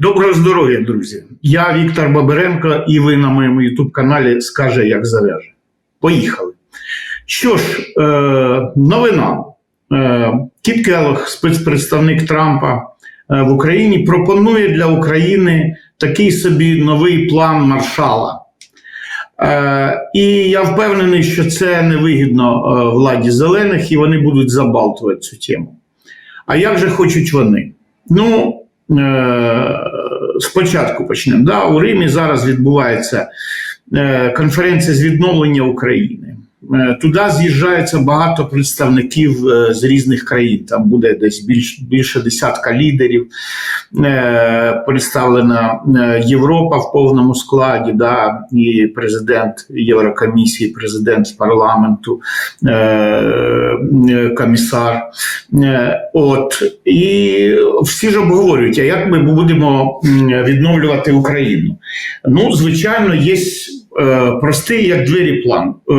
Доброго здоров'я, друзі! Я Віктор Бабиренко, і ви на моєму youtube каналі Скаже, як зав'яже. Поїхали. Що ж, е, новина. Е, Кіт Келлог, спецпредставник Трампа е, в Україні, пропонує для України такий собі новий план маршала. Е, і я впевнений, що це невигідно е, владі зелених, і вони будуть забалтувати цю тему. А як же хочуть вони? Ну, спочатку почнемо. Да? У Римі зараз відбувається е, конференція з відновлення України. Е, Туди з'їжджається багато представників е, з різних країн. Там буде десь більш, більше десятка лідерів. Е, Представлена Європа в повному складі, да, і президент Єврокомісії, президент парламенту, комісар. От і всі ж обговорюють, а як ми будемо відновлювати Україну? Ну, звичайно, є простий як двері план. Е,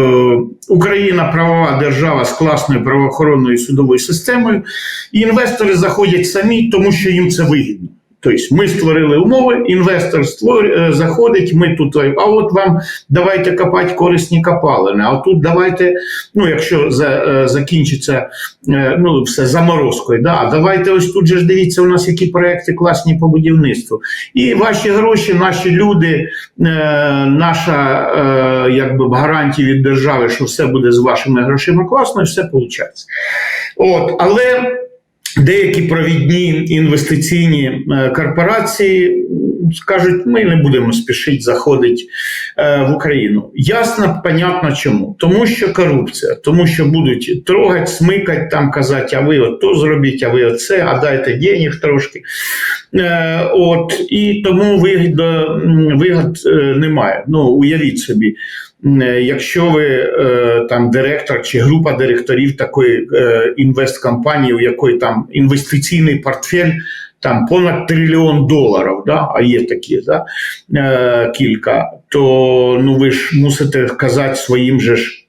Україна правова держава з класною правоохоронною судовою системою. І інвестори заходять самі, тому що їм це вигідно. Тобто ми створили умови, інвестор створ... е, заходить, ми тут, а от вам давайте копати корисні копалини, а тут давайте, ну якщо за, е, закінчиться е, ну, все заморозкою, да, давайте ось тут же ж дивіться, у нас які проекти класні по будівництву. І ваші гроші, наші люди, е, наша е, якби гарантія від держави, що все буде з вашими грошима класно, і все виходить. От, але деякі провідні інвестиційні е, корпорації скажуть, ми не будемо спішити заходити е, в Україну. Ясно, понятно чому. Тому що корупція, тому що будуть трогати, смикати, там казати, а ви от то зробіть, а ви оце, а дайте денег трошки. Е, От, і тому вигід, м, вигод е, немає. Ну, уявіть собі. Е, Якщо ви е, там директор чи група директорів такої е, інвесткомпанії, у якої там інвестиційний портфель там понад трильйон доларів, да, а є такі да, е, кілька, то ну ви ж мусите казати своїм же ж.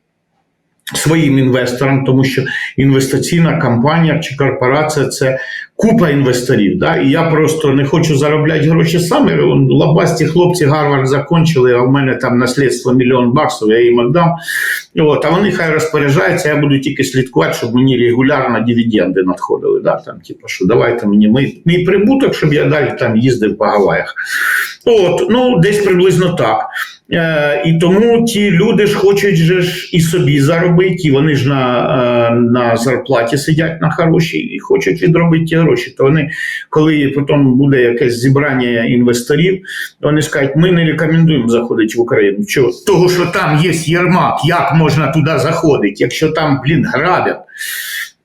Своїм інвесторам, тому що інвестиційна компанія чи корпорація це купа інвесторів. Да? І я просто не хочу заробляти гроші саме. Лабасті хлопці Гарвард закончили, а в мене там наслідство мільйон баксів, я їм віддам. От, а вони хай розпоряджаються, я буду тільки слідкувати, щоб мені регулярно дивіденди надходили. Да? Там, типу, що давайте мені мій, мій прибуток, щоб я далі там їздив по Гаваях. От, ну, десь приблизно так. Е, і тому ті люди ж хочуть же ж і собі заробити, і вони ж на, е, на зарплаті сидять на хорошій і хочуть відробити ті гроші. То вони, коли потім буде якесь зібрання інвесторів, вони скажуть, ми не рекомендуємо заходити в Україну. Чого? Того, що там є Єрмак, як можна туди заходити, якщо там, блін, грабять.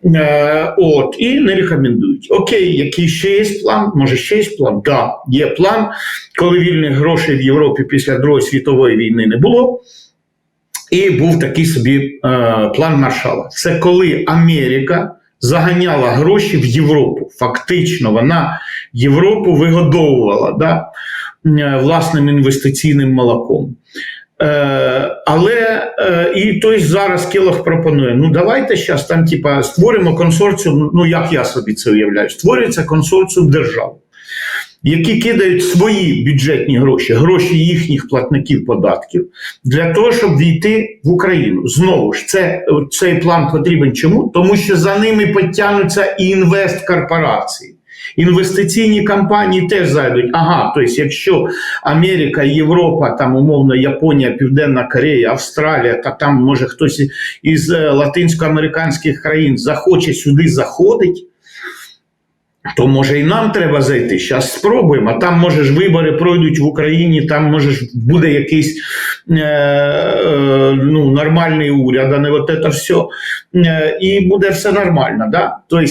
Е, от, і не рекомендують. Окей, який ще є план? Може, ще є план? Да, є план, коли вільних грошей в Європі після Другої світової війни не було. І був такий собі е, план Маршала. Це коли Америка заганяла гроші в Європу. Фактично, вона Європу вигодовувала да, е, власним інвестиційним молоком. Е, але е, і той зараз Келох пропонує: ну давайте зараз там, типа, створимо консорціум. Ну як я собі це уявляю, створюється консорціум держав, які кидають свої бюджетні гроші, гроші їхніх платників податків для того, щоб війти в Україну. Знову ж це цей план потрібен. Чому? Тому що за ними підтягнуться і інвесткорпорації. Інвестиційні компанії теж зайдуть. Ага, тобто, якщо Америка, Європа, там умовно Японія, Південна Корея, Австралія, та там може хтось із е, латинськоамериканських країн захоче сюди заходить, то може і нам треба зайти. Зараз спробуємо. А там може ж вибори пройдуть в Україні, там може ж буде якийсь е, е, ну, нормальний уряд, а не от це все. Е, і буде все нормально. Да? Тобто,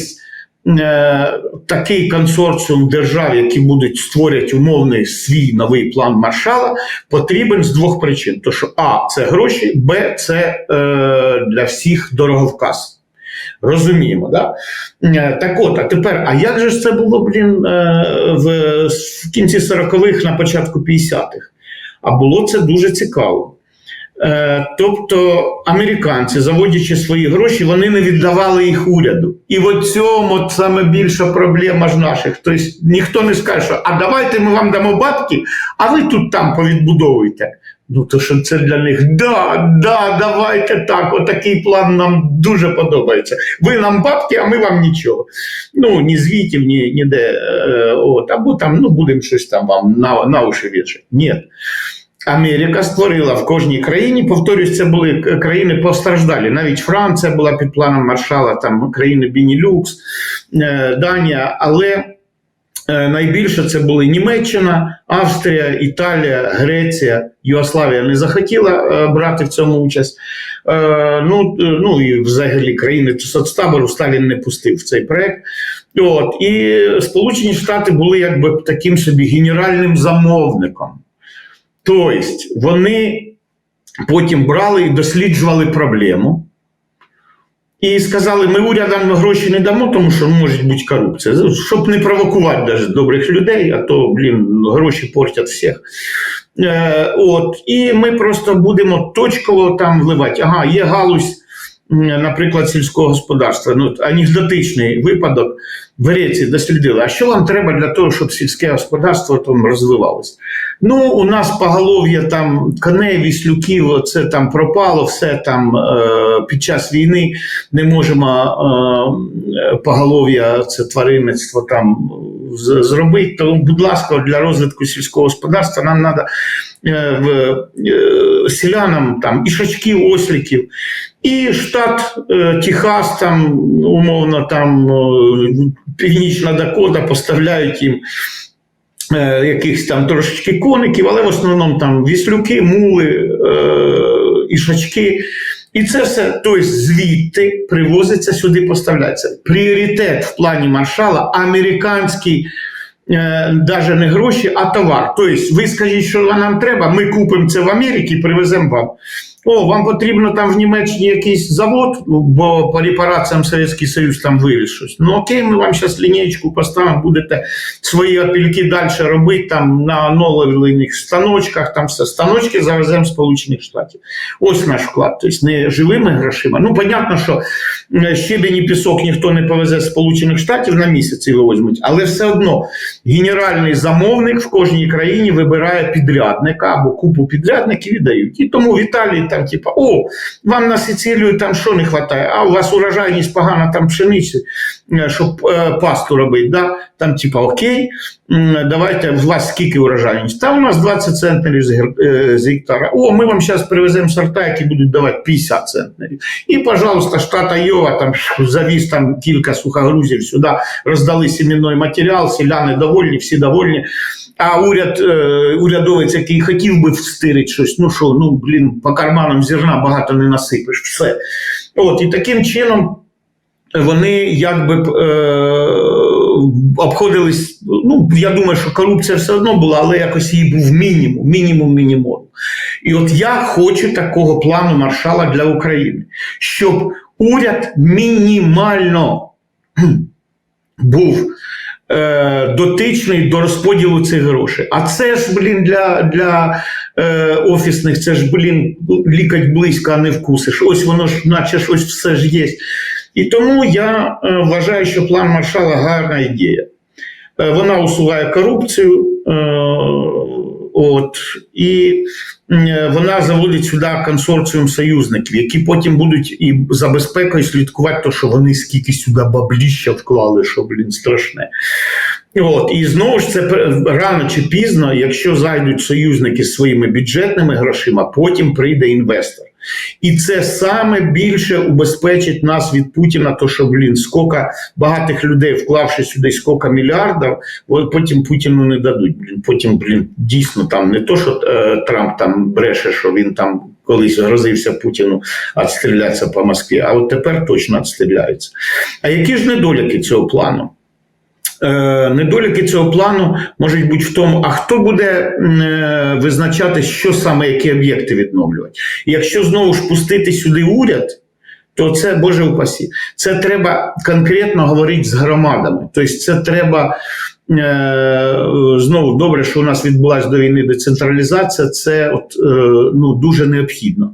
е, такий консорціум держав, які будуть створювати умовний свій новий план маршала, потрібен з двох причин: то що А, це гроші, Б, це е, для всіх дороговказ. Розуміємо, да? Е, так от, а тепер, а як же це було, блін, е, в кінці 40-х, на початку 50-х? А було це дуже цікаво. Е, Тобто американці, заводячи свої гроші, вони не віддавали їх уряду. І в цьому саме більша проблема ж наших. Тобто ніхто не скаже, що а давайте ми вам дамо бабки, а ви тут там повідбудовуйте. Ну, то що це для них да, да, давайте так. Отакий план нам дуже подобається. Ви нам бабки, а ми вам нічого. Ну, ні звітів, ні ніде. Е, от, або там ну, будемо щось там вам на, на уші вішати. Ні. Америка створила в кожній країні, повторюсь, це були країни постраждалі. Навіть Франція була під планом Маршала, там країни Бінілюкс, е, Данія, але е, найбільше це були Німеччина, Австрія, Італія, Греція, Югославія не захотіла е, брати в цьому участь. Ну, ну і взагалі країни соцтабору Сталін не пустив в цей проект. От, і Сполучені Штати були якби таким собі генеральним замовником. Тобто вони потім брали і досліджували проблему. І сказали, ми урядам гроші не дамо, тому що може бути корупція. Щоб не провокувати навіть добрих людей, а то, блін, гроші портять всіх. Е, от, і ми просто будемо точково там вливати. Ага, є галузь, наприклад, сільського господарства. Ну, анекдотичний випадок в Греції дослідили. А що вам треба для того, щоб сільське господарство там розвивалося? Ну, у нас поголов'я там коней, віслюків, це там пропало, все там е, під час війни не можемо е, поголов'я, це тваринництво там зробити. Тому, будь ласка, для розвитку сільського господарства нам треба е, селянам там ішачків, осліків. І штат е, Техас, там умовно, там е, Північна Дакота поставляють їм е, якихось там трошечки коників, але в основному там віслюки, мули, ішачки. І це все, тобто звідти привозиться сюди, поставляється. Пріоритет в плані маршала американський. Навіть не гроші, а товар. Тобто, ви скажіть, що нам треба, ми купимо це в Америці і привеземо вам. О, вам потрібно там в Німеччині якийсь завод, бо по репараціям Совєтський Союз там вивіз щось. Ну окей, ми вам зараз лінієчку поставимо, будете свої опільки далі робити там на оновлених станочках, там все. Станочки завеземо Сполучених Штатів. Ось наш вклад. Тобто не живими грошима. Ну, понятно, що е, щебень і пісок ніхто не повезе з Сполучених Штатів на місяць його візьмуть, але все одно генеральний замовник в кожній країні вибирає підрядника або купу підрядників і дають. І тому в Італії там, типа, о, вам на Сицилію там що не вистачає, а у вас урожайність погана там пшениці, щоб е, пасту робити. Да? Там, типа, окей, давайте, у вас скільки урожайність? Там у нас 20 центнерів е, з гектара. О, ми вам зараз привеземо сорта, які будуть давати 50 центнерів. І, пожалуйста, штат Айова там завіз там кілька сухогрузів сюди, роздали сімейний матеріал, селяни довольні, всі довольні. А уряд, е, урядовець, який хотів би встирити щось, ну що, ну блін, по карманам зерна багато не насипеш, все. От, і таким чином вони якби е, обходились. Ну, я думаю, що корупція все одно була, але якось її був мінімум, мінімум мінімум. І от я хочу такого плану маршала для України, щоб уряд мінімально був е, дотичний до розподілу цих грошей. А це ж, блін, для, для е, офісних, це ж, блін, лікать близько, а не вкусиш. Ось воно ж, наче ж ось все ж є. І тому я е, вважаю, що план маршала гарна ідея. Е, вона усуває корупцію. Е, От і вона заводить сюди консорціум союзників, які потім будуть і за безпекою слідкувати, то що вони скільки сюди бабліща вклали, що блін страшне. От і знову ж це рано чи пізно, якщо зайдуть союзники з своїми бюджетними грошима, потім прийде інвестор. І це саме більше убезпечить нас від Путіна, то що блін, скільки багатих людей, вклавши сюди скільки мільярдів, от потім Путіну не дадуть. Блін, потім, блін, дійсно там не то, що е, Трамп там бреше, що він там колись грозився Путіну відстрілятися по Москві, а от тепер точно відстріляється. А які ж недоліки цього плану? Е, Недоліки цього плану можуть бути в тому, а хто буде е, визначати, що саме які об'єкти відновлювати. І якщо знову ж пустити сюди уряд, то це Боже упасі. Це треба конкретно говорити з громадами. Тобто, це треба е, знову добре, що у нас відбулася до війни децентралізація. Це от, ну, дуже необхідно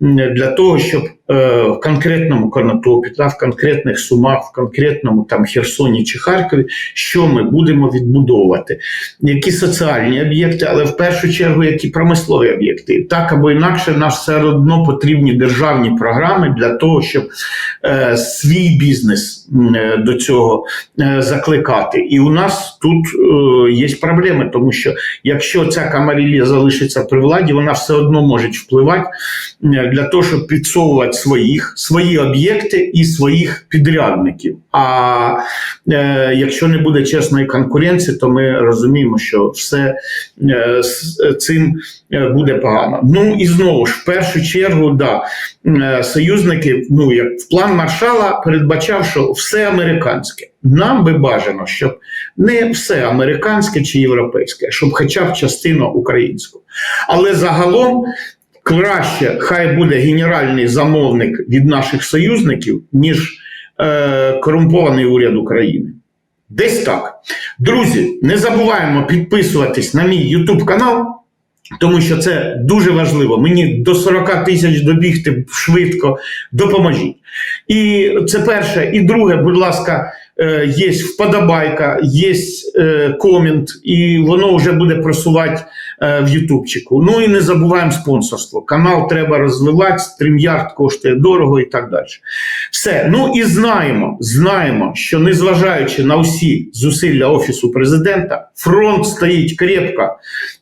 для того, щоб в конкретному Конотопі, та, в конкретних Сумах, в конкретному там Херсоні чи Харкові, що ми будемо відбудовувати, які соціальні об'єкти, але в першу чергу які промислові об'єкти. Так або інакше, нам все одно потрібні державні програми для того, щоб е, свій бізнес е, до цього е, закликати. І у нас тут е, є проблеми, тому що якщо ця камарілія залишиться при владі, вона все одно може впливати е, для того, щоб підсовувати своїх, свої об'єкти і своїх підрядників. А е, якщо не буде чесної конкуренції, то ми розуміємо, що все е, з цим е, буде погано. Ну і знову ж, в першу чергу, да, е, союзники, ну як в план маршала передбачав, що все американське. Нам би бажано, щоб не все американське чи європейське, щоб хоча б частина українського. Але загалом краще хай буде генеральний замовник від наших союзників, ніж е, корумпований уряд України. Десь так. Друзі, не забуваємо підписуватись на мій YouTube канал. Тому що це дуже важливо. Мені до 40 тисяч добігти швидко допоможіть. І це перше. І друге, будь ласка, є вподобайка, є е, комент, і воно вже буде просувати е, в Ютубчику. Ну і не забуваємо спонсорство. Канал треба розвивати, стрім'ярд коштує дорого і так далі. Все. Ну і знаємо, знаємо, що незважаючи на всі зусилля Офісу президента, фронт стоїть крепко.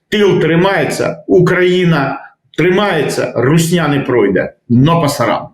Тил тримається, Україна тримається, русня не пройде. Но пасарам.